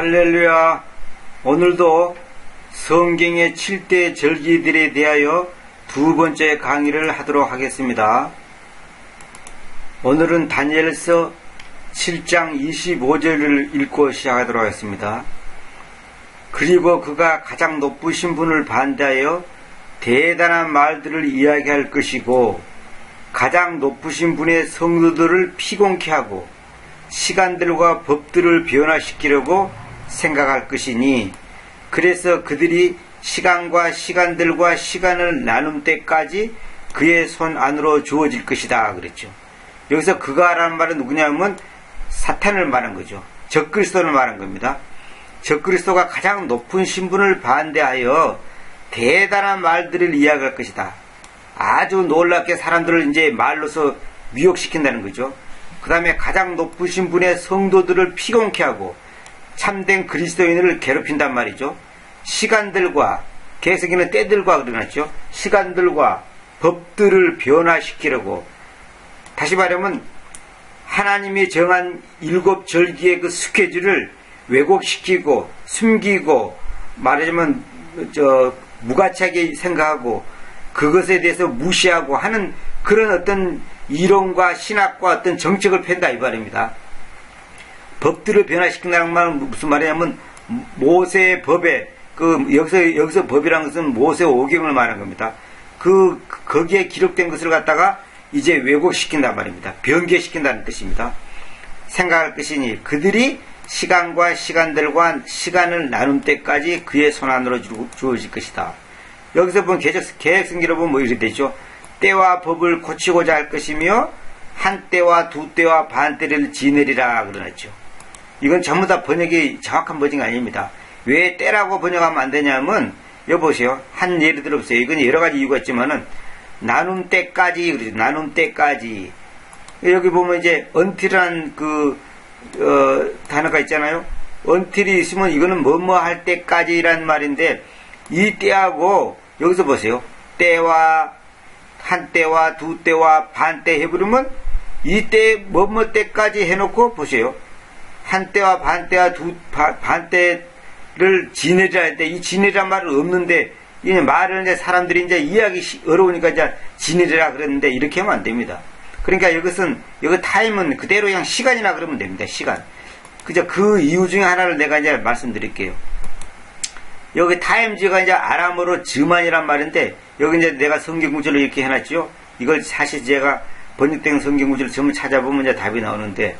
할렐루야. 오늘도 성경의 7대 절기들에 대하여 두 번째 강의를 하도록 하겠습니다. 오늘은 다니엘서 7장 25절을 읽고 시작하도록 하겠습니다. 그리고 그가 가장 높으신 분을 반대하여 대단한 말들을 이야기할 것이고 가장 높으신 분의 성도들을 피곤케 하고 시간들과 법들을 변화시키려고 생각할 것이니 그래서 그들이 시간과 시간들과 시간을 나눔 때까지 그의 손 안으로 주어질 것이다 그랬죠. 여기서 그가라는 말은 누구냐면 사탄을 말한 거죠. 적그리스도를 말한 겁니다. 적그리스도가 가장 높은 신분을 반대하여 대단한 말들을 이야기할 것이다. 아주 놀랍게 사람들을 이제 말로서 미혹시킨다는 거죠. 그 다음에 가장 높으신 분의 성도들을 피곤케 하고 참된 그리스도인을 괴롭힌단 말이죠. 시간들과 개석이는 때들과 그러났죠. 시간들과 법들을 변화시키려고 다시 말하면 하나님이 정한 일곱 절기의 그 스케줄을 왜곡시키고 숨기고 말하자면 저 무가치하게 생각하고 그것에 대해서 무시하고 하는 그런 어떤 이론과 신학과 어떤 정책을 팬다 이 말입니다. 법들을 변화시킨다는 말은 무슨 말이냐면 모세의 법에 그 여기서 여기서 법이라는 것은 모세 오경을 말하는 겁니다. 그 거기에 기록된 것을 갖다가 이제 왜곡시킨단 말입니다. 변개시킨다는 뜻입니다. 생각할 것이니 그들이 시간과 시간들과 시간을 나눈 때까지 그의 손안으로 주어질 것이다. 여기서 본 계획, 계획성기로 보면 뭐 이렇게 되죠. 때와 법을 고치고자 할 것이며 한 때와 두 때와 반 때를 지내리라 그러죠. 이건 전부 다 번역이 정확한 번역이 아닙니다. 왜 때라고 번역하면 안 되냐면 여보세요. 한 예를 들어보세요. 이건 여러 가지 이유가 있지만은 나눔 때까지 그러죠. 나눔 때까지 여기 보면 이제 언틸이라는 그 어, 단어가 있잖아요. 언틸이 있으면 이거는 뭐뭐 할 때까지란 말인데 이 때하고 여기서 보세요. 때와 한 때와 두 때와 반 때 해버리면 이 때 뭐뭐 때까지 해놓고 보세요. 한 때와 반 때와 두반 때를 지내자 할 때 이 지내란 말은 없는데 이 말을 이제 사람들이 이제 이해하기 어려우니까 이제 지내라 그랬는데 이렇게 하면 안 됩니다. 그러니까 이것은 여기 타임은 그대로 그냥 시간이나 그러면 됩니다. 시간. 그저 그 이유 중에 하나를 내가 이제 말씀드릴게요. 여기 타임즈가 이제 아람어로 즈만이란 말인데 여기 이제 내가 성경 구절을 이렇게 해놨죠. 이걸 사실 제가 번역된 성경 구절을 전부 찾아보면 이제 답이 나오는데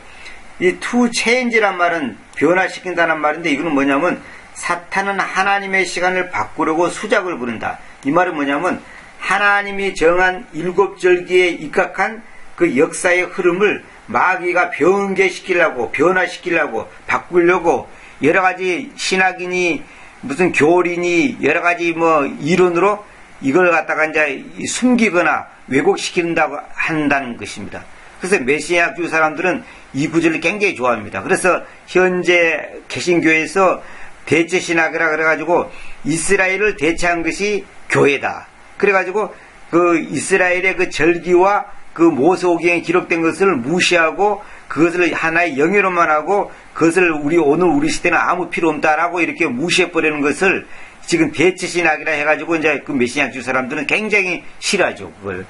이 to change란 말은 변화시킨다는 말인데 이거는 뭐냐면 사탄은 하나님의 시간을 바꾸려고 수작을 부른다. 이 말은 뭐냐면 하나님이 정한 일곱 절기에 입각한 그 역사의 흐름을 마귀가 변개시키려고 변화시키려고 바꾸려고 여러 가지 신학인이 무슨 교리니 여러 가지 뭐 이론으로 이걸 갖다가 이제 숨기거나 왜곡시킨다고 한다는 것입니다. 그래서 메시아 교 사람들은 이 구절을 굉장히 좋아합니다. 그래서 현재 개신교에서 대체 신학이라 그래가지고 이스라엘을 대체한 것이 교회다. 그래가지고 그 이스라엘의 그 절기와 그 모세오경에 기록된 것을 무시하고 그것을 하나의 영예로만 하고 그것을 우리 오늘 우리 시대는 아무 필요 없다라고 이렇게 무시해 버리는 것을 지금 대체 신학이라 해가지고 이제 그 메시아주 사람들은 굉장히 싫어하죠 그걸.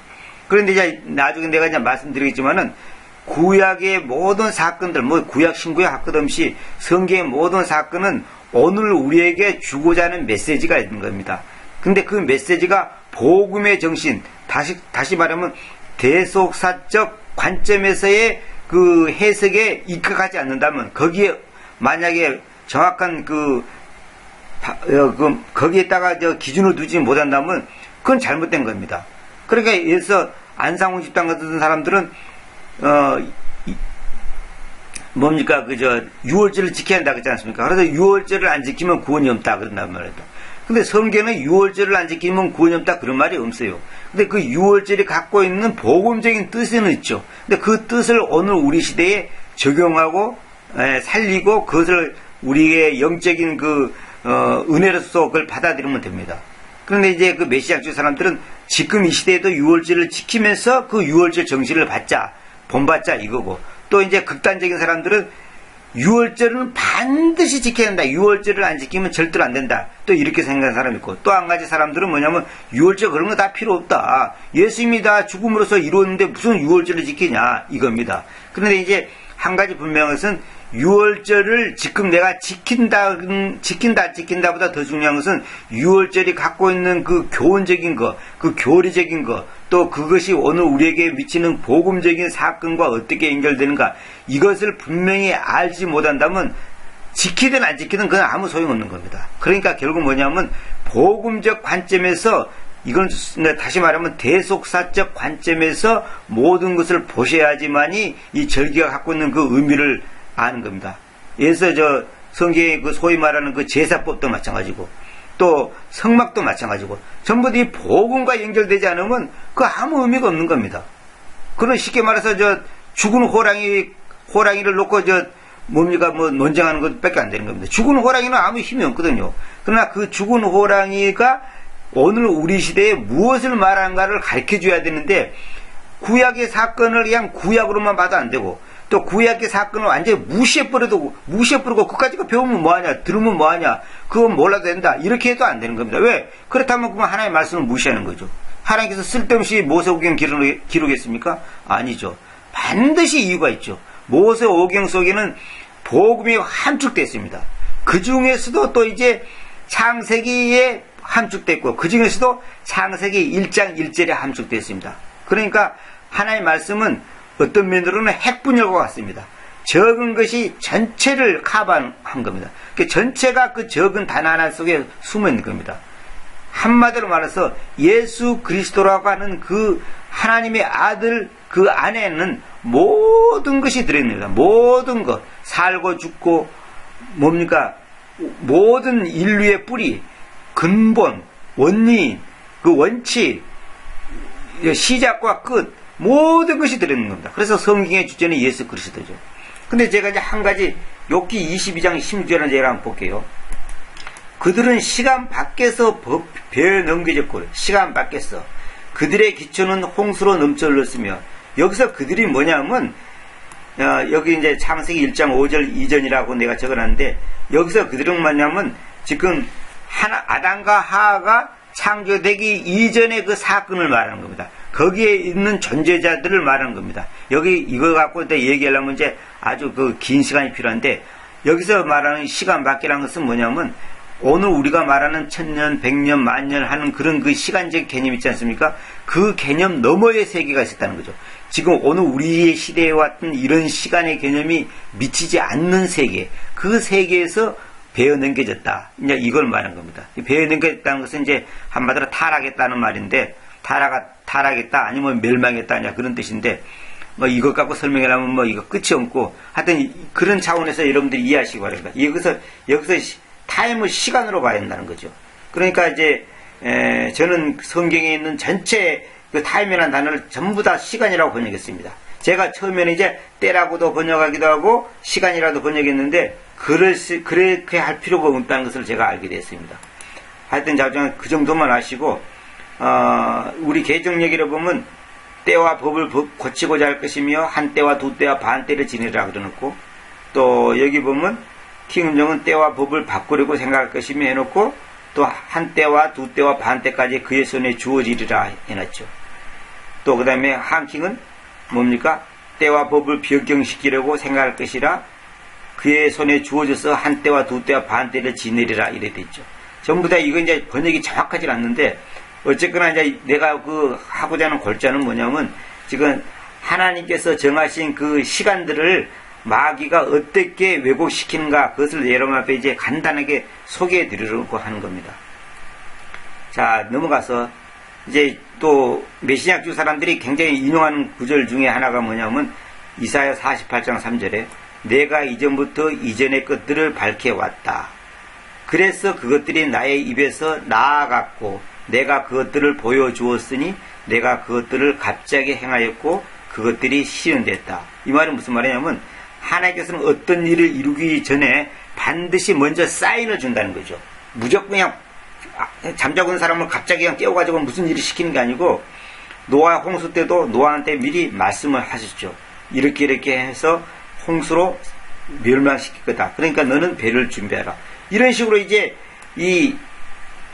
그런데 이제 나중에 내가 이제 말씀드리겠지만은 구약의 모든 사건들, 뭐 구약 신구약 할것 없이 성경의 모든 사건은 오늘 우리에게 주고자 하는 메시지가 있는 겁니다. 근데 그 메시지가 복음의 정신, 다시, 다시 말하면 대속사적 관점에서의 그 해석에 입각하지 않는다면 거기에 만약에 정확한 그, 어, 그 거기에다가 저 기준을 두지 못한다면 그건 잘못된 겁니다. 그러니까 여기서 안상훈 집단 같은 사람들은 어 뭡니까 그저 유월절을 지켜야 한다 그랬지 않습니까? 그래서 유월절을 안 지키면 구원이 없다 그런단 말이에요. 근데 성경은 유월절을 안 지키면 구원이 없다 그런 말이 없어요. 근데 그 유월절이 갖고 있는 복음적인 뜻은 있죠. 근데 그 뜻을 오늘 우리 시대에 적용하고 에, 살리고 그것을 우리의 영적인 그 어, 은혜로서 그걸 받아들이면 됩니다. 그런데 이제 그 메시아주 사람들은 지금 이 시대에도 유월절을 지키면서 그 유월절 정신을 받자, 본받자 이거고 또 이제 극단적인 사람들은 유월절은 반드시 지켜야 된다. 유월절을 안 지키면 절대로 안 된다. 또 이렇게 생각하는 사람이 있고 또 한 가지 사람들은 뭐냐면 유월절 그런 거 다 필요 없다. 예수님이 다 죽음으로써 이루었는데 무슨 유월절을 지키냐 이겁니다. 그런데 이제 한 가지 분명한 것은 유월절을 지금 내가 지킨다, 지킨다, 지킨다보다 더 중요한 것은 유월절이 갖고 있는 그 교훈적인 거, 그 교리적인 거, 또 그것이 오늘 우리에게 미치는 복음적인 사건과 어떻게 연결되는가, 이것을 분명히 알지 못한다면 지키든 안 지키든 그건 아무 소용없는 겁니다. 그러니까 결국 뭐냐면 복음적 관점에서 이건 다시 말하면 대속사적 관점에서 모든 것을 보셔야지만이 이 절기가 갖고 있는 그 의미를 아는 겁니다. 예서 저 성경의 그 소위 말하는 그 제사법도 마찬가지고 또 성막도 마찬가지고 전부 다이 복음과 연결되지 않으면 그 아무 의미가 없는 겁니다. 그런 쉽게 말해서 저 죽은 호랑이 호랑이를 놓고 저 뭡니까 뭐 논쟁하는 것밖에 안 되는 겁니다. 죽은 호랑이는 아무 힘이 없거든요. 그러나 그 죽은 호랑이가 오늘 우리 시대에 무엇을 말하는가를 가르쳐 줘야 되는데 구약의 사건을 그냥 구약으로만 봐도 안 되고 또 구약의 사건을 완전히 무시해버려도 무시해버리고 그까지가 배우면 뭐하냐 들으면 뭐하냐 그건 몰라도 된다. 이렇게 해도 안 되는 겁니다. 왜? 그렇다면 그만 하나님의 말씀을 무시하는 거죠. 하나님께서 쓸데없이 모세오경 기록, 기록했습니까? 아니죠. 반드시 이유가 있죠. 모세오경 속에는 복음이 함축되어 있습니다. 그 중에서도 또 이제 창세기에 함축됐고 그 중에서도 창세기 1장 1절에 함축되어 있습니다. 그러니까 하나님의 말씀은 어떤 면으로는 핵분열과 같습니다. 적은 것이 전체를 카바한 겁니다. 그 전체가 그 적은 단 하나 속에 숨어 있는 겁니다. 한마디로 말해서 예수 그리스도라고 하는 그 하나님의 아들 그 안에는 모든 것이 들어있는 겁니다. 모든 것. 살고 죽고 뭡니까? 모든 인류의 뿌리, 근본, 원리, 그 원칙, 시작과 끝, 모든 것이 들어있는 겁니다. 그래서 성경의 주제는 예수 그리스도죠. 근데 제가 이제 한 가지 욕기 22장 16절을 제가 한번 볼게요. 그들은 시간 밖에서 배 넘겨졌고 시간 밖에서 그들의 기초는 홍수로 넘쳐 흘렀으며 여기서 그들이 뭐냐면 어, 여기 이제 창세기 1장 5절 이전이라고 내가 적어놨는데 여기서 그들은 뭐냐면 지금 하나 아담과 하하가 창조되기 이전의 그 사건을 말하는 겁니다. 거기에 있는 존재자들을 말하는 겁니다. 여기 이거 갖고 얘기하려면 이제 아주 그 긴 시간이 필요한데 여기서 말하는 시간 밖이라는 것은 뭐냐면 오늘 우리가 말하는 천년, 백년, 만년 하는 그런 그 시간적 개념 있지 않습니까? 그 개념 너머의 세계가 있었다는 거죠. 지금 오늘 우리의 시대에 왔던 이런 시간의 개념이 미치지 않는 세계, 그 세계에서 배어 넘겨졌다. 이제 이걸 말하는 겁니다. 배어 넘겨졌다는 것은 이제 한마디로 타락했다는 말인데 타락, 타락했다 아니면 멸망했다 그런 뜻인데 뭐 이것 갖고 설명하려면 뭐 이거 끝이 없고 하여튼 그런 차원에서 여러분들이 이해하시기 바랍니다. 여기서 여기서 타임을 시간으로 봐야 한다는 거죠. 그러니까 이제 에, 저는 성경에 있는 전체 그 타임이라는 단어를 전부 다 시간이라고 번역했습니다. 제가 처음에는 이제 때라고도 번역하기도 하고 시간이라도 번역했는데 그럴 수, 그렇게 할 필요가 없다는 것을 제가 알게 됐습니다. 하여튼 자주 그 정도만 아시고 어, 우리 개정 얘기를 보면 때와 법을 고치고자 할 것이며 한 때와 두 때와 반 때를 지내라 그러놓고 또 여기 보면 킹은정은 때와 법을 바꾸려고 생각할 것이며 해놓고 또 한 때와 두 때와 반 때까지 그의 손에 주어지리라 해놨죠. 또 그 다음에 한킹은 뭡니까? 때와 법을 변경시키려고 생각할 것이라 그의 손에 주어져서 한 때와 두 때와 반 때를 지내리라 이래 됐죠. 전부 다 이거 이제 번역이 정확하지 않는데 어쨌거나 이제 내가 그 하고자 하는 골자는 뭐냐면 지금 하나님께서 정하신 그 시간들을 마귀가 어떻게 왜곡시키는가 그것을 여러분 앞에 이제 간단하게 소개해 드리려고 하는 겁니다. 자, 넘어가서 이제 또 메시아교 사람들이 굉장히 인용하는 구절 중에 하나가 뭐냐면 이사야 48장 3절에 내가 이전부터 이전의 것들을 밝혀왔다. 그래서 그것들이 나의 입에서 나아갔고 내가 그것들을 보여주었으니 내가 그것들을 갑자기 행하였고 그것들이 실현됐다. 이 말은 무슨 말이냐면 하나님께서는 어떤 일을 이루기 전에 반드시 먼저 사인을 준다는 거죠. 무조건 그냥 잠자고 있는 사람을 갑자기 그냥 깨워가지고 무슨 일을 시키는 게 아니고 노아 홍수 때도 노아한테 미리 말씀을 하셨죠. 이렇게 이렇게 해서 홍수로 멸망시킬 거다. 그러니까 너는 배를 준비해라. 이런 식으로 이제 이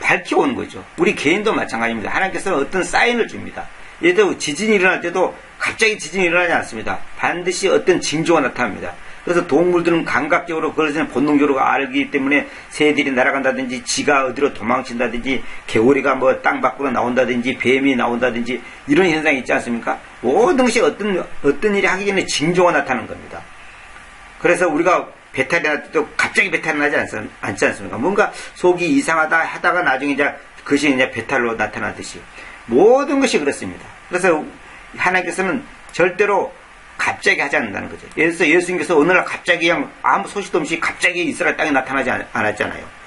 밝혀오는 거죠. 우리 개인도 마찬가지입니다. 하나님께서는 어떤 사인을 줍니다. 예를 들어 지진이 일어날 때도 갑자기 지진이 일어나지 않습니다. 반드시 어떤 징조가 나타납니다. 그래서 동물들은 감각적으로 그것을 본능적으로 알기 때문에 새들이 날아간다든지 지가 어디로 도망친다든지 개구리가 뭐 땅 밖으로 나온다든지 뱀이 나온다든지 이런 현상이 있지 않습니까? 모든 것이 어떤 어떤 일이 하기 전에 징조가 나타나는 겁니다. 그래서 우리가 배탈이 날 때도 갑자기 배탈이 나지 않, 않지 않습니까? 뭔가 속이 이상하다 하다가 나중에 이제 그것이 이제 배탈로 나타나듯이 모든 것이 그렇습니다. 그래서 하나님께서는 절대로 갑자기 하지 않는다는 거죠. 예를 들어서 예수님께서 어느 날 갑자기 그냥 아무 소식도 없이 갑자기 이스라엘 땅에 나타나지 않았잖아요.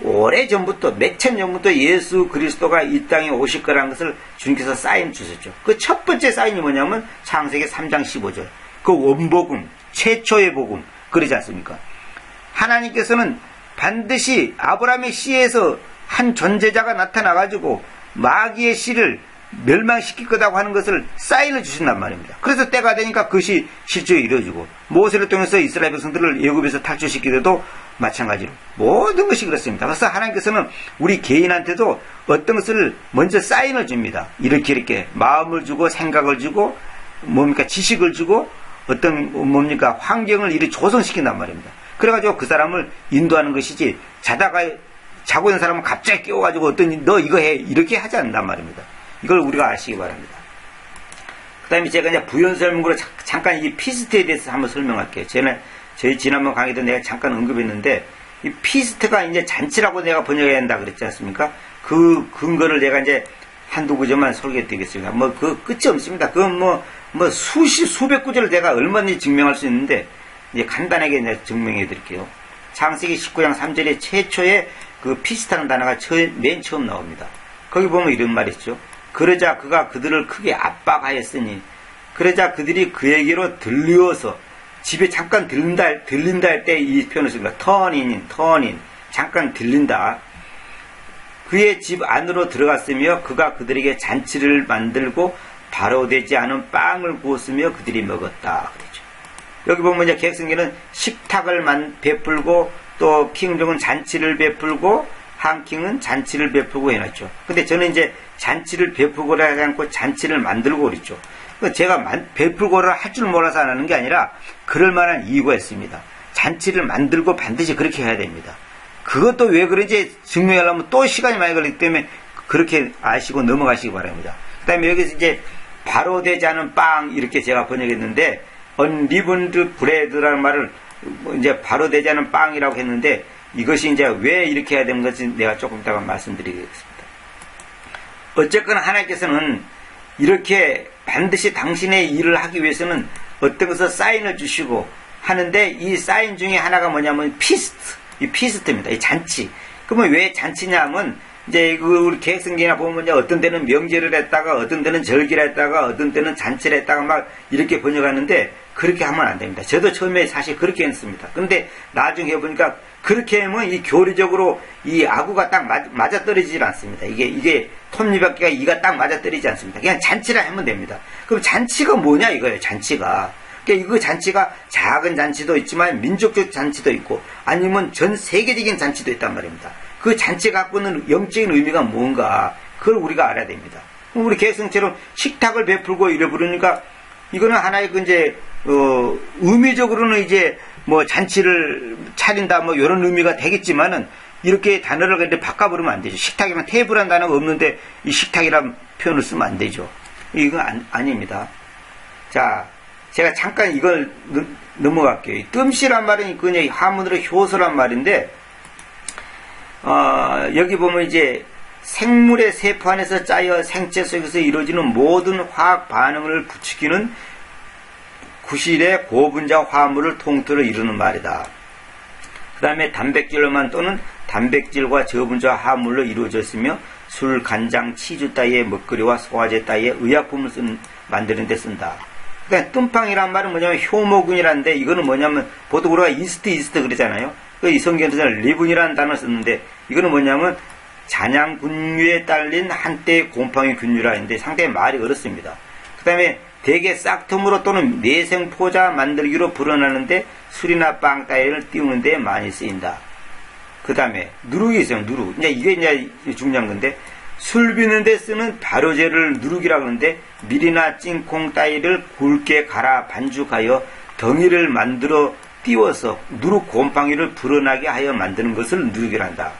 오래 전부터 몇천 년부터 예수 그리스도가 이 땅에 오실 거라는 것을 주님께서 사인 주셨죠. 그 첫 번째 사인이 뭐냐면 창세기 3장 15절. 그 원복음, 최초의 복음, 그러지 않습니까? 하나님께서는 반드시 아브라함의 씨에서 한 존재자가 나타나가지고 마귀의 씨를 멸망시킬 거다고 하는 것을 사인을 주신단 말입니다. 그래서 때가 되니까 그것이 실제로 이루어지고 모세를 통해서 이스라엘 백성들을 예굽에서 탈출시키기도 마찬가지로 모든 것이 그렇습니다. 그래서 하나님께서는 우리 개인한테도 어떤 것을 먼저 사인을 줍니다. 이렇게 이렇게 마음을 주고 생각을 주고 뭡니까 지식을 주고 어떤 뭡니까 환경을 이렇게 조성시킨단 말입니다. 그래가지고 그 사람을 인도하는 것이지 자다가 자고 있는 사람은 갑자기 깨워가지고 어떤 너 이거 해 이렇게 하지 않는단 말입니다. 이걸 우리가 아시기 바랍니다. 그 다음에 제가 이제 부연 설명으로 잠깐 이 피스트에 대해서 한번 설명할게요. 저는 저희 지난번 강의도 내가 잠깐 언급했는데 이 피스트가 이제 잔치라고 내가 번역해야 한다 그랬지 않습니까? 그 근거를 내가 이제 한두 구절만 설계해 드리겠습니다. 뭐 그 끝이 없습니다. 그건 뭐, 뭐 수십, 수백 구절을 내가 얼마든지 증명할 수 있는데 이제 간단하게 이제 증명해 드릴게요. 창세기 19장 3절에 최초의 그 피스타는 단어가 맨 처음 나옵니다. 거기 보면 이런 말이 있죠. 그러자 그가 그들을 크게 압박하였으니 그러자 그들이 그에게로 들려서 집에 잠깐 들린다, 들린다 할 때 이 표현을 씁니다. 턴인, 턴인. 잠깐 들린다. 그의 집 안으로 들어갔으며 그가 그들에게 잔치를 만들고 바로 되지 않은 빵을 구웠으며 그들이 먹었다. 그랬죠. 여기 보면 이제 계획성계는 식탁을 만, 베풀고 또 킹종은 잔치를 베풀고 한킹은 잔치를 베풀고 해놨죠. 근데 저는 이제 잔치를 베풀고라 하지 않고 잔치를 만들고 그랬죠. 그러니까 제가 베풀고를 할 줄 몰라서 안 하는 게 아니라 그럴 만한 이유가 있습니다. 잔치를 만들고 반드시 그렇게 해야 됩니다. 그것도 왜 그런지 증명하려면 또 시간이 많이 걸리기 때문에 그렇게 아시고 넘어가시기 바랍니다. 그 다음에 여기서 이제 바로 되지 않은 빵 이렇게 제가 번역했는데 언리븐드 브레드라는 말을 뭐 이제 바로 되지 않은 빵이라고 했는데 이것이 이제 왜 이렇게 해야 되는 것인지 내가 조금 이따가 말씀드리겠습니다. 어쨌거나 하나님께서는 이렇게 반드시 당신의 일을 하기 위해서는 어떤 것을 사인을 주시고 하는데 이 사인 중에 하나가 뭐냐면 피스트, 이 피스트입니다. 이 잔치. 그러면 왜 잔치냐면 이제 그 우리 계획성경이나 보면 이제 어떤 때는 명제를 했다가 어떤 때는 절기를 했다가 어떤 때는 잔치를 했다가 막 이렇게 번역하는데 그렇게 하면 안 됩니다. 저도 처음에 사실 그렇게 했습니다. 근데 나중에 해보니까 그렇게 하면 이 교리적으로 이 아구가 딱 맞 아 떨어지질 않습니다. 이게, 이게 톱니바퀴가 이가 딱 맞아 떨어지지 않습니다. 그냥 잔치라 하면 됩니다. 그럼 잔치가 뭐냐 이거예요, 잔치가. 그러니까 이거 잔치가 작은 잔치도 있지만 민족적 잔치도 있고 아니면 전 세계적인 잔치도 있단 말입니다. 그 잔치 갖고 있는 영적인 의미가 뭔가 그걸 우리가 알아야 됩니다. 우리 개성처럼 식탁을 베풀고 이래 부르니까 이거는 하나의 그 이제 어, 의미적으로는 이제 뭐 잔치를 차린다 뭐 이런 의미가 되겠지만은 이렇게 단어를 근데 바꿔버리면 안 되죠. 식탁이면 테이블한 단어가 없는데 이 식탁이란 표현을 쓰면 안 되죠. 이건 안, 아닙니다. 자, 제가 잠깐 이걸 넘어갈게요. 뜸씨란 말은 그냥 하문으로 효소란 말인데, 어, 여기 보면 이제 생물의 세포 안에서 짜여 생체 속에서 이루어지는 모든 화학 반응을 부추기는 구실의 고분자 화물을 통틀어 이루는 말이다. 그 다음에 단백질로만 또는 단백질과 저분자 화물로 이루어졌으며 술, 간장, 치즈 따위의 먹거리와 소화제 따위의 의약품을 쓴, 만드는 데 쓴다. 그러니까 뜸팡이란 말은 뭐냐면 효모균이란데 이거는 뭐냐면 보통 우리가 이스트 이스트 그러잖아요. 그이 성경에서는 리분이라는 단어를 썼는데 이거는 뭐냐면 잔양 분유에 딸린 한때의 곰팡이 균류라 했는데 상당히 말이 어렵습니다. 그 다음에 대개 싹틈으로 또는 내생 포자 만들기로 불어나는데 술이나 빵 따위를 띄우는 데 많이 쓰인다. 그 다음에 누룩이 있어요. 누룩. 이제 이게 이제 중요한 건데 술 비는 데 쓰는 발효제를 누룩이라 그러는데 밀이나 찐콩 따위를 굵게 갈아 반죽하여 덩이를 만들어 띄워서 누룩 곰팡이를 불어나게 하여 만드는 것을 누룩이란다.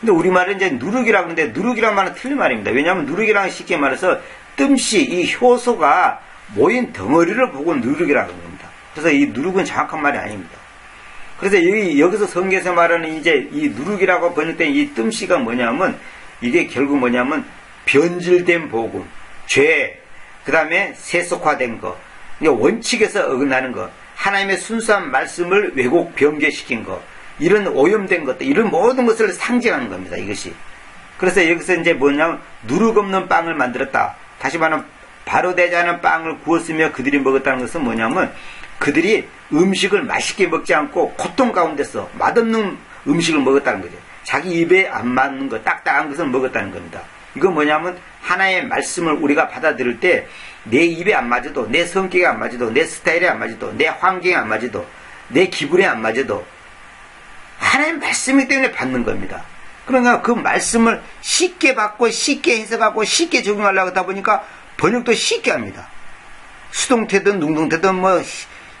근데 우리말은 이제 누룩이라 그러는데 누룩이란 말은 틀린 말입니다. 왜냐하면 누룩이랑 쉽게 말해서 뜸씨 이 효소가 모인 덩어리를 보고 누룩이라 그럽니다. 그래서 이 누룩은 정확한 말이 아닙니다. 그래서 여기, 여기서 성경에서 말하는 이제 이 누룩이라고 번역된 이 뜸씨가 뭐냐면 이게 결국 뭐냐면 변질된 복음, 죄, 그 다음에 세속화된 거, 원칙에서 어긋나는 거, 하나님의 순수한 말씀을 왜곡 변개시킨 거, 이런 오염된 것들, 이런 모든 것을 상징하는 겁니다. 이것이. 그래서 여기서 이제 뭐냐면 누룩 없는 빵을 만들었다. 다시 말하면 바로 되지 않은 빵을 구웠으며 그들이 먹었다는 것은 뭐냐면 그들이 음식을 맛있게 먹지 않고 고통 가운데서 맛없는 음식을 먹었다는 거죠. 자기 입에 안 맞는 것, 딱딱한 것을 먹었다는 겁니다. 이건 뭐냐면 하나의 말씀을 우리가 받아들일 때 내 입에 안 맞아도 내 성격에 안 맞아도 내 스타일에 안 맞아도 내 환경에 안 맞아도 내 기분에 안 맞아도 하나의 말씀이기 때문에 받는 겁니다. 그러니까 그 말씀을 쉽게 받고 쉽게 해석하고 쉽게 적용하려고 하다 보니까 번역도 쉽게 합니다. 수동태든 능동태든 뭐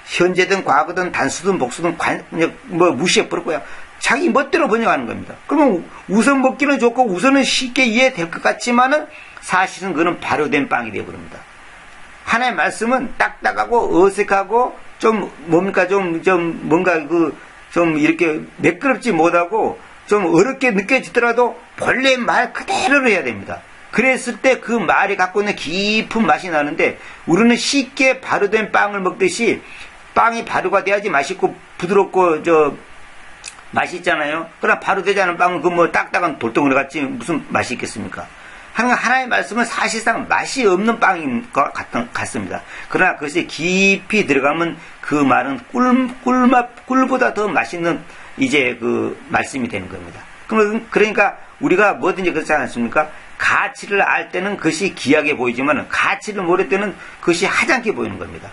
현재든 과거든 단수든 복수든 관, 뭐 무시해버렸고요. 자기 멋대로 번역하는 겁니다. 그러면 우선 먹기는 좋고 우선은 쉽게 이해될 것 같지만은 사실은 그는 발효된 빵이 되어버립니다. 하나의 말씀은 딱딱하고 어색하고 좀 뭡니까 좀, 좀 뭔가 그 좀 이렇게 매끄럽지 못하고 좀 어렵게 느껴지더라도 본래 말 그대로 해야 됩니다. 그랬을 때 그 말이 갖고 있는 깊은 맛이 나는데 우리는 쉽게 발효된 빵을 먹듯이 빵이 발효가 돼야지 맛있고 부드럽고 저 맛있잖아요. 그러나 발효되지 않은 빵은 그 뭐 딱딱한 돌덩어리 같지 무슨 맛이 있겠습니까? 하나의 말씀은 사실상 맛이 없는 빵인 것 같습니다. 그러나 그것이 깊이 들어가면 그 말은 꿀, 꿀맛, 꿀보다 더 맛있는 이제 그 말씀이 되는 겁니다. 그러니까 우리가 뭐든지 그렇지 않습니까? 가치를 알 때는 그것이 귀하게 보이지만 가치를 모를 때는 그것이 하찮게 보이는 겁니다.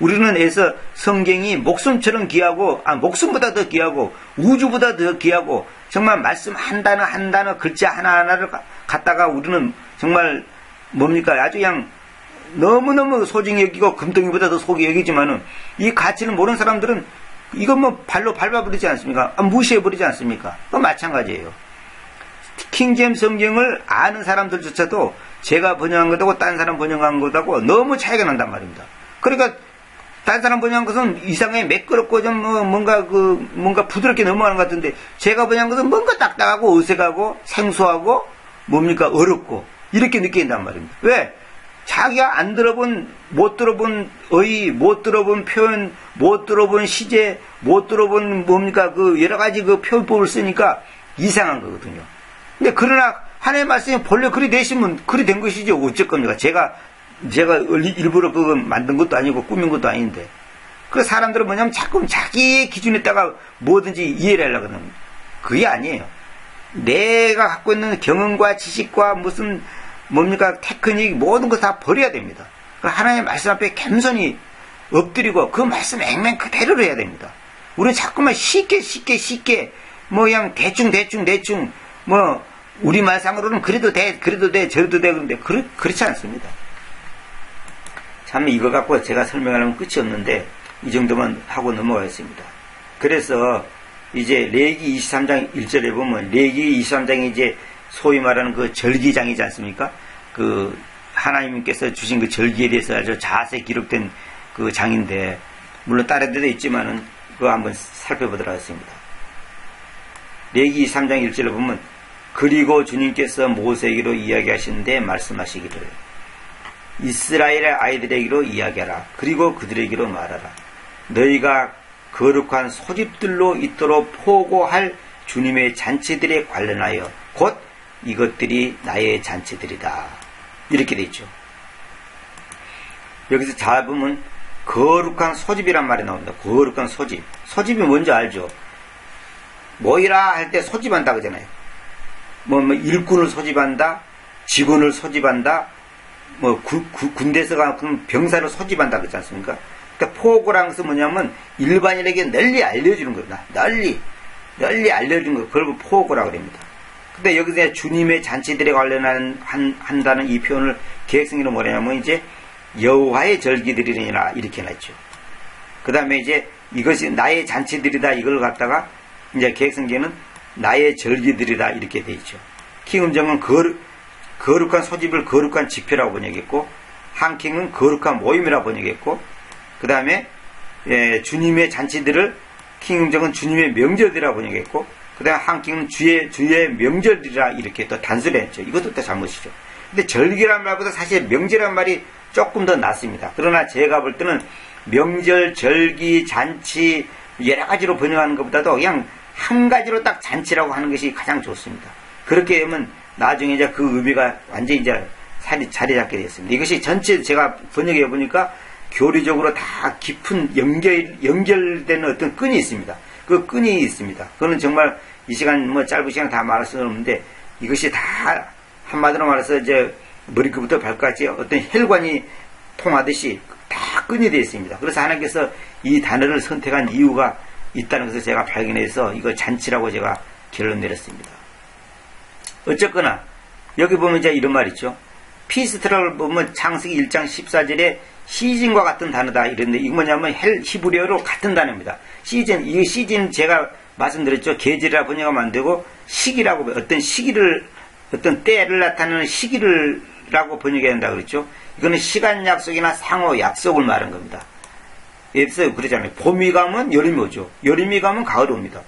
우리는 애서 성경이 목숨처럼 귀하고, 아, 목숨보다 더 귀하고, 우주보다 더 귀하고, 정말 말씀 한 단어 한 단어 글자 하나하나를 갖다가 우리는 정말 뭡니까? 아주 그냥 너무너무 소중히 여기고 금덩이보다 더 소중히 여기지만은 이 가치를 모르는 사람들은 이건 뭐 발로 밟아버리지 않습니까? 아, 무시해버리지 않습니까? 그 마찬가지예요. 킹잼 성경을 아는 사람들조차도 제가 번역한 것하고 딴 사람 번역한 것하고 너무 차이가 난단 말입니다. 그러니까 딴 사람 번역한 것은 이상하게 매끄럽고 좀뭐 뭔가 그 뭔가 부드럽게 넘어가는 것 같은데 제가 번역한 것은 뭔가 딱딱하고 어색하고 생소하고 뭡니까 어렵고 이렇게 느낀단 말입니다. 왜? 자기가 안 들어본 못 들어본 어휘, 못 들어본 표현, 못 들어본 시제, 못 들어본 뭡니까 그 여러 가지 그 표현법을 쓰니까 이상한 거거든요. 근데 그러나 하나의 말씀이 본래 그리 되시면 그리 된 것이죠. 어쩔 겁니까? 제가 제가 일부러 그거 만든 것도 아니고 꾸민 것도 아닌데. 그 사람들은 뭐냐면 자꾸 자기의 기준에다가 뭐든지 이해를 하려고 하는 그게 아니에요. 내가 갖고 있는 경험과 지식과 무슨 뭡니까 테크닉 모든 거 다 버려야 됩니다. 그 하나님의 말씀 앞에 겸손히 엎드리고 그 말씀 앵맹 그대로 해야 됩니다. 우리는 자꾸만 쉽게 쉽게 쉽게 뭐 그냥 대충 대충 대충 뭐 우리 말상으로는 그래도 돼 그래도 돼 저래도 돼 그런데 그렇, 그렇지 않습니다. 참 이거 갖고 제가 설명하려면 끝이 없는데 이 정도만 하고 넘어가겠습니다. 그래서 이제 레기 23장 1절에 보면 레기 23장이 이제 소위 말하는 그 절기장이지 않습니까? 그 하나님께서 주신 그 절기에 대해서 아주 자세히 기록된 그 장인데 물론 다른 데도 있지만은 그거 한번 살펴보도록 하겠습니다. 레기 3장 1절에 보면 그리고 주님께서 모세에게로 이야기하시는데 말씀하시기를 이스라엘의 아이들에게로 이야기하라. 그리고 그들에게로 말하라. 너희가 거룩한 소집들로 있도록 포고할 주님의 잔치들에 관련하여 곧 이것들이 나의 잔치들이다. 이렇게 돼 있죠. 여기서 잘 보면 거룩한 소집이란 말이 나옵니다. 거룩한 소집. 소집이 뭔지 알죠? 뭐이라 할 때 소집한다 그러잖아요. 뭐, 뭐 일꾼을 소집한다, 직원을 소집한다, 뭐 구, 구, 군대에서 가는 병사를 소집한다 그러지 않습니까? 포고라는 것은 뭐냐면 일반인에게 널리 알려주는 겁니다. 널리 널리 알려주는 거 그걸 포고라고 그럽니다. 근데 여기서 주님의 잔치들에 관련한 한, 한다는 이 표현을 계획성으로 뭐냐면 이제 여호와의 절기들이니라 이렇게 놨죠. 그 다음에 이제 이것이 나의 잔치들이다 이걸 갖다가 이제 계획성계는 나의 절기들이다 이렇게 돼 있죠. 킹음정은 거룩, 거룩한 소집을 거룩한 지표라고 번역했고 한킹은 거룩한 모임이라고 번역했고 그 다음에 예, 주님의 잔치들을 킹음정은 주님의 명절이라고 번역했고 그 다음에 한킹은 주의, 주의 명절이라 이렇게 또 단순히 했죠. 이것도 또 잘못이죠. 근데 절기란 말보다 사실 명절이란 말이 조금 더 낫습니다. 그러나 제가 볼 때는 명절, 절기, 잔치 여러 가지로 번역하는 것보다도 그냥 한 가지로 딱 잔치라고 하는 것이 가장 좋습니다. 그렇게 되면 나중에 이제 그 의미가 완전히 이제 자리, 자리 잡게 됐습니다. 이것이 전체 제가 번역해 보니까 교리적으로 다 깊은 연결, 연결되는 어떤 끈이 있습니다. 그 끈이 있습니다. 그거는 정말 이 시간 뭐 짧은 시간 다 말할 수는 없는데 이것이 다 한마디로 말해서 이제 머리끝부터 발까지 어떤 혈관이 통하듯이 다 끈이 되어 있습니다. 그래서 하나님께서 이 단어를 선택한 이유가 있다는 것을 제가 발견해서 이거 잔치라고 제가 결론 내렸습니다. 어쨌거나 여기 보면 이제 이런 말 있죠. 피스트라를 보면 창세기 1장 14절에 시즌과 같은 단어다 이런데 이거 뭐냐면 헬 히브리어로 같은 단어입니다. 시즌 이 시즌 제가 말씀드렸죠. 계절이라 번역하면 안 되고 시기라고 어떤 시기를 어떤 때를 나타내는 시기를 라고 번역해야 한다 그랬죠. 이거는 시간 약속이나 상호 약속을 말한 겁니다. 예서 그러잖아요. 봄이 가면 여름이 오죠. 여름이 가면 가을이 옵니다.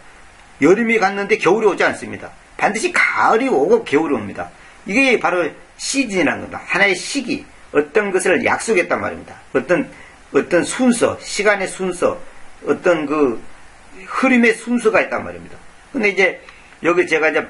여름이 갔는데 겨울이 오지 않습니다. 반드시 가을이 오고 겨울이 옵니다. 이게 바로 시즌이라는 겁니다. 하나의 시기, 어떤 것을 약속했단 말입니다. 어떤 어떤 순서, 시간의 순서, 어떤 그 흐름의 순서가 있단 말입니다. 근데 이제 여기 제가 이제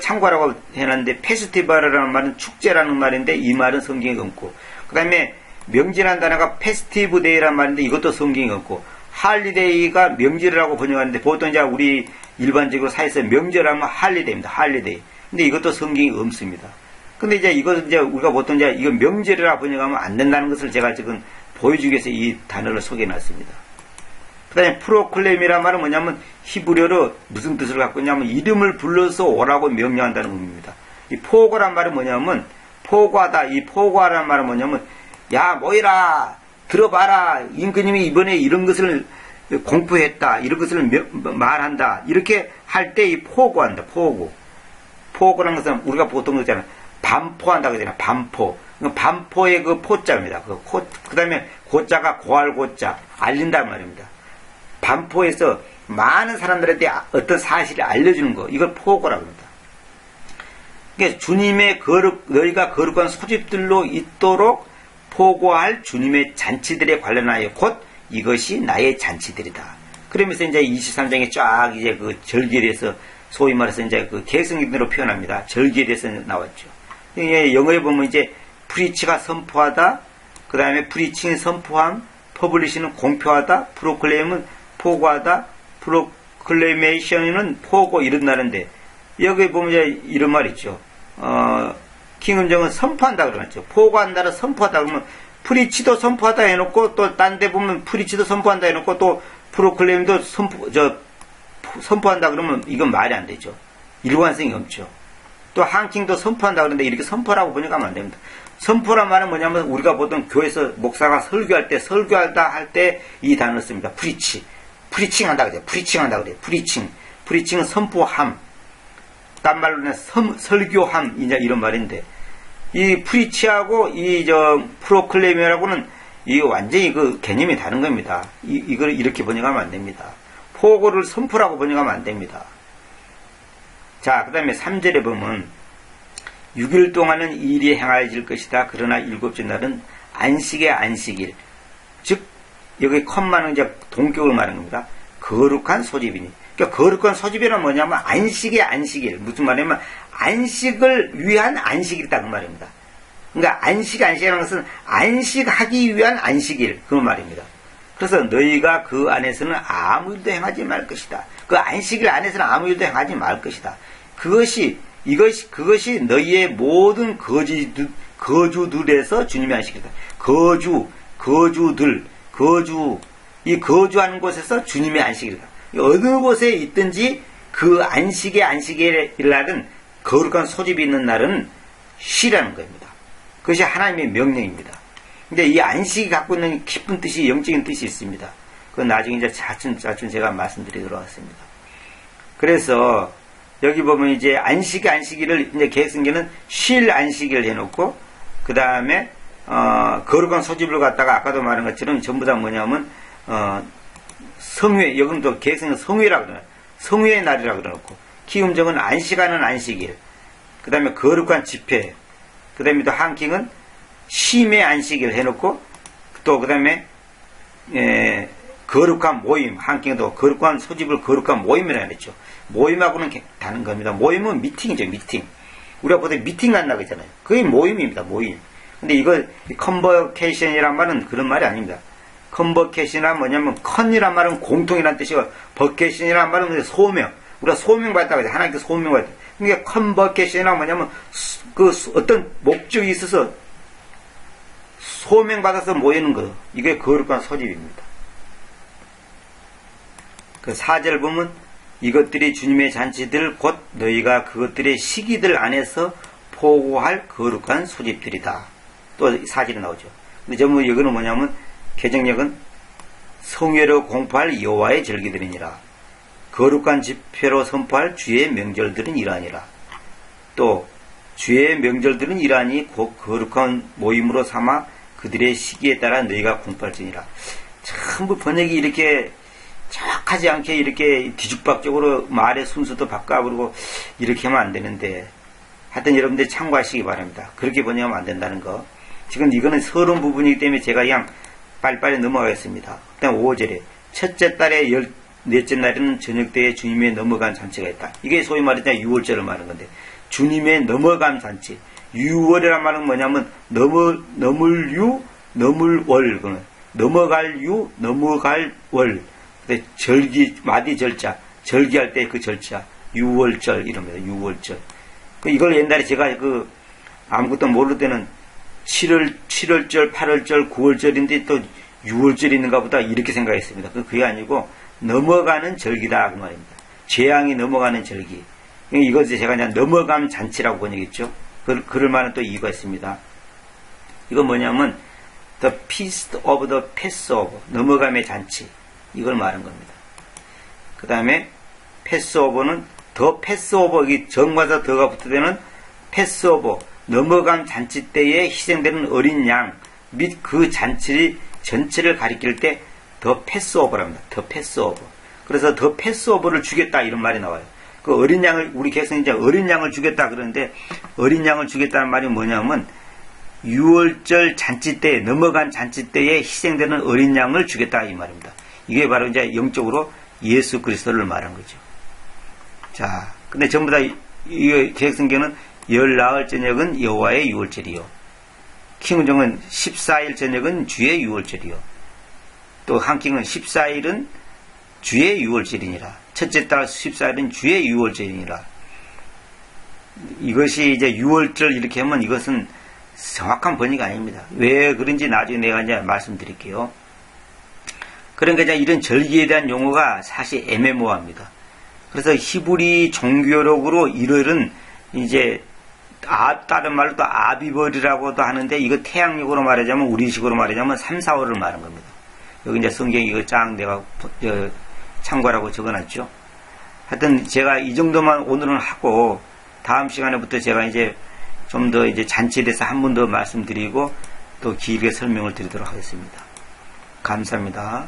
참고라고 해놨는데 페스티벌이라는 말은 축제라는 말인데 이 말은 성경에 없고 그 다음에 명절한 단어가 페스티브 데이라는 말인데 이것도 성경에 없고 할리데이가 명절이라고 번역하는데 보통 이제 우리 일반적으로 사회에서 명절하면 할리데이입니다. 할리데이. 근데 이것도 성경이 없습니다. 근데 이제 이것은 이제 우리가 보통 이제 이거 명절이라 번역하면 안 된다는 것을 제가 지금 보여주기 위해서 이 단어를 소개해 놨습니다. 그 다음에 프로클레임이란 말은 뭐냐면 히브리어로 무슨 뜻을 갖고 있냐면 이름을 불러서 오라고 명령한다는 의미입니다. 이 포고란 말은 뭐냐면 포과다. 이 포과란 말은 뭐냐면 야 모이라 들어봐라. 임금님이 이번에 이런 것을 공부했다. 이런 것을 말한다. 이렇게 할 때 이 포고한다. 포고. 포고라는 것은 우리가 보통 그러잖아 반포한다 그러잖아 반포. 반포의 그 포자입니다. 그, 그 다음에 고자가 고할 고자. 알린단 말입니다. 반포에서 많은 사람들한테 어떤 사실을 알려주는 거. 이걸 포고라고 합니다. 그러니까 주님의 거룩 너희가 거룩한 소집들로 있도록 포고할 주님의 잔치들에 관련하여 곧 이것이 나의 잔치들이다. 그러면서 이제 23장에 쫙 이제 그 절기에 대해서 소위 말해서 이제 그 개성인으로 표현합니다. 절기에 대해서 나왔죠. 영어에 보면 이제 프리치가 선포하다, 그 다음에 프리칭 선포함, 퍼블리시는 공표하다, 프로클레임은 포고하다, 프로클레이메이션은 포고 이런다는데 여기 보면 이제 이런 말 있죠. 어, 킹음정은 선포한다 그러죠. 포고한다를 선포하다 그러면 프리치도 선포하다 해놓고 또 딴 데 보면 프리치도 선포한다 해놓고 또 프로클레임도 선포 저 선포한다 그러면 이건 말이 안 되죠. 일관성이 없죠. 또 한킹도 선포한다 그러는데 이렇게 선포라고 번역하면 안 됩니다. 선포란 말은 뭐냐면 우리가 보통 교회에서 목사가 설교할 때 설교한다 할 때 이 단어를 씁니다. 프리치. 프리칭 한다 그래요. 프리칭 한다 그래요. 프리칭. 프리칭은 선포함. 딴 말로는 설교함 이제 이런 말인데 이 프리치하고 이 저 프로클레임이라고는 이 완전히 그 개념이 다른 겁니다. 이, 이걸 이렇게 번역하면 안 됩니다. 포고를 선포라고 번역하면 안 됩니다. 자, 그 다음에 3절에 보면 6일 동안은 일이 행하여질 것이다. 그러나 일곱째 날은 안식의 안식일. 즉, 여기 컴마는 이제 동격을 말하는 겁니다. 거룩한 소집이니. 그러니까 거룩한 소집이란 뭐냐면 안식의 안식일. 무슨 말이냐면 안식을 위한 안식이다 그 말입니다. 그러니까 안식 안식이라는 것은 안식하기 위한 안식일 그 말입니다. 그래서 너희가 그 안에서는 아무 일도 행하지 말 것이다. 그 안식일 안에서는 아무 일도 행하지 말 것이다. 그것이 이것이 그것이 너희의 모든 거지 거주들에서 주님의 안식이다. 거주 거주들 거주, 이 거주하는 곳에서 주님의 안식일이다. 어느 곳에 있든지 그 안식의 안식의 날은 거룩한 소집이 있는 날은 쉬라는 겁니다. 그것이 하나님의 명령입니다. 근데 이 안식이 갖고 있는 깊은 뜻이 영적인 뜻이 있습니다. 그건 나중에 이제 차츰 차츰 제가 말씀드리도록 하겠습니다. 그래서 여기 보면 이제 안식 안식일을 이제 계획성계는 쉴 안식일 해놓고 그 다음에 어, 거룩한 소집을 갖다가 아까도 말한 것처럼 전부 다 뭐냐면 어, 성회 여기도 계획성은 성회라 그러나 성회의 날이라 그러놓고 키움정은 안식하는 안식일 그 다음에 거룩한 집회 그 다음에 또 한킹은 심의 안식일 해놓고 또 그 다음에 예, 거룩한 모임 한킹도 거룩한 소집을 거룩한 모임이라 했죠. 모임하고는 다른 겁니다. 모임은 미팅이죠 미팅. 우리가 보통 미팅 간다 그러잖아요. 그게 모임입니다 모임. 근데 이거 컨버케이션이란 말은 그런 말이 아닙니다 컨버케이션이란 뭐냐면 컨이란 말은 공통이란 뜻이고 버케이션이란 말은 소명 우리가 소명 받다고 해서 하나님께 소명 받다 그러니까 컨버케이션이란 뭐냐면 그 어떤 목적이 있어서 소명 받아서 모이는 거. 이게 거룩한 소집입니다. 그 사절 보면 이것들이 주님의 잔치들 곧 너희가 그것들의 시기들 안에서 포고할 거룩한 소집들이다. 또 사절이 나오죠. 근데 전부 이거는 뭐냐면 개정력은 성회로 공포할 여호와의 절기들이니라. 거룩한 집회로 선포할 주의 명절들은 이러하니라. 또 주의 명절들은 이러하니 곧 거룩한 모임으로 삼아 그들의 시기에 따라 너희가 공포할지니라. 전부 번역이 이렇게 정확하지 않게 이렇게 뒤죽박적으로 말의 순서도 바꿔버리고 이렇게 하면 안 되는데 하여튼 여러분들 참고하시기 바랍니다. 그렇게 번역하면 안 된다는 거. 지금 이거는 서론 부분이기 때문에 제가 그냥 빨리빨리 넘어가겠습니다. 그다음 5절에 첫째 달의 열 넷째 날에는 저녁 때에 주님의 넘어간 잔치가 있다. 이게 소위 말하자 6월절을 말하는 건데 주님의 넘어간 잔치. 6월이란 말은 뭐냐면 넘어 넘을 유 넘을 월 넘어갈 유 넘어갈 월 절기 마디 절자 절기할 때 그 절자 6월절 이럽니다. 6월절. 그 이걸 옛날에 제가 그 아무것도 모를 때는 7월 7월절, 8월절, 9월절인데 또 6월절 있는가 보다 이렇게 생각했습니다. 그게 아니고 넘어가는 절기다 그 말입니다. 재앙이 넘어가는 절기. 이것을 제가 그냥 넘어감 잔치라고 번역했죠. 그럴 만한 또 이유가 있습니다. 이건 뭐냐면 The Feast of the Passover 넘어감의 잔치 이걸 말한 겁니다. 그 다음에 패스오버는 더 패스오버 이 정과자 더가 붙어되는 패스오버 넘어감 잔치 때에 희생되는 어린 양 및 그 잔치 전체를 가리킬 때 더 패스오버랍니다. 더 패스오버. 그래서 더 패스오버를 주겠다 이런 말이 나와요. 그 어린 양을 우리 개성이 이제 어린 양을 주겠다 그러는데 어린 양을 주겠다는 말이 뭐냐면 6월절 잔치 때 넘어간 잔치 때에 희생되는 어린 양을 주겠다 이 말입니다. 이게 바로 이제 영적으로 예수 그리스도를 말한 거죠. 자, 근데 전부 다이 계획성경은 열 나흘 저녁은 여호와의 6월절이요. 킹정은 14일 저녁은 주의 6월절이요. 또 한킹은 14일은 주의 6월절이니라. 첫째 달 14일은 주의 6월절이니라. 이것이 이제 6월절 이렇게 하면 이것은 정확한 번역이 아닙니다. 왜 그런지 나중에 내가 이제 말씀드릴게요. 그러니까 이제 이런 절기에 대한 용어가 사실 애매모호합니다. 그래서 히브리 종교력으로 이럴은 이제 아, 다른 말로 또 아비벌이라고도 하는데 이거 태양력으로 말하자면 우리식으로 말하자면 3, 4월을 말한 겁니다. 여기 이제 성경 이거 쫙 내가 참고라고 적어놨죠. 하여튼 제가 이 정도만 오늘은 하고 다음 시간에부터 제가 이제 좀 더 이제 잔치에 대해서 한 번 더 말씀드리고 또 길게 설명을 드리도록 하겠습니다. 감사합니다.